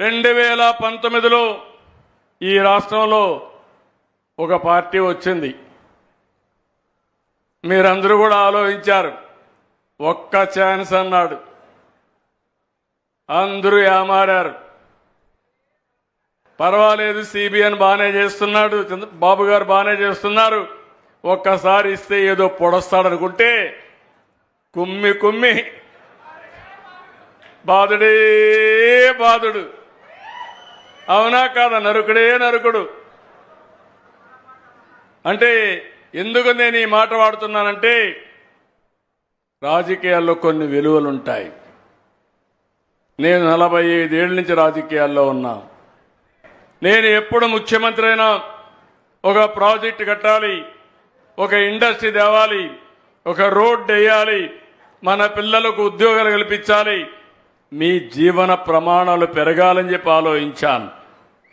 రెండు వేల పంతొమ్మిదిలో ఈ రాష్ట్రంలో ఒక పార్టీ వచ్చింది. మీరందరూ కూడా ఆలోచించారు. ఒక్క ఛాన్స్ అన్నాడు. అందరూ ఏమారారు. పర్వాలేదు సిబిఎన్ బాగానే చేస్తున్నాడు. చంద్ర- బాబు గారు బాగానే చేస్తున్నారు. ఒక్కసారి ఇస్తే ఏదో పొడస్తాడనుకుంటే కుమ్మి కుమ్మి. బాధుడే బాధుడు అవునా కాదా? నరుకుడే నరుకుడు. అంటే ఎందుకు నేను ఈ మాట వాడుతున్నానంటే రాజకీయాల్లో కొన్ని విలువలు ఉంటాయి నేను నలభై ఐదేళ్ళ నుంచి రాజకీయాల్లో ఉన్నా. నేను ఎప్పుడు ముఖ్యమంత్రి అయినా ఒక ప్రాజెక్ట్ కట్టాలి ఒక ఇండస్ట్రీ తేవాలి ఒక రోడ్డు వేయాలి మన పిల్లలకు ఉద్యోగాలు కల్పించాలి. మీ జీవన ప్రమాణాలు పెరగాలని చెప్పి ఆలోచించాను.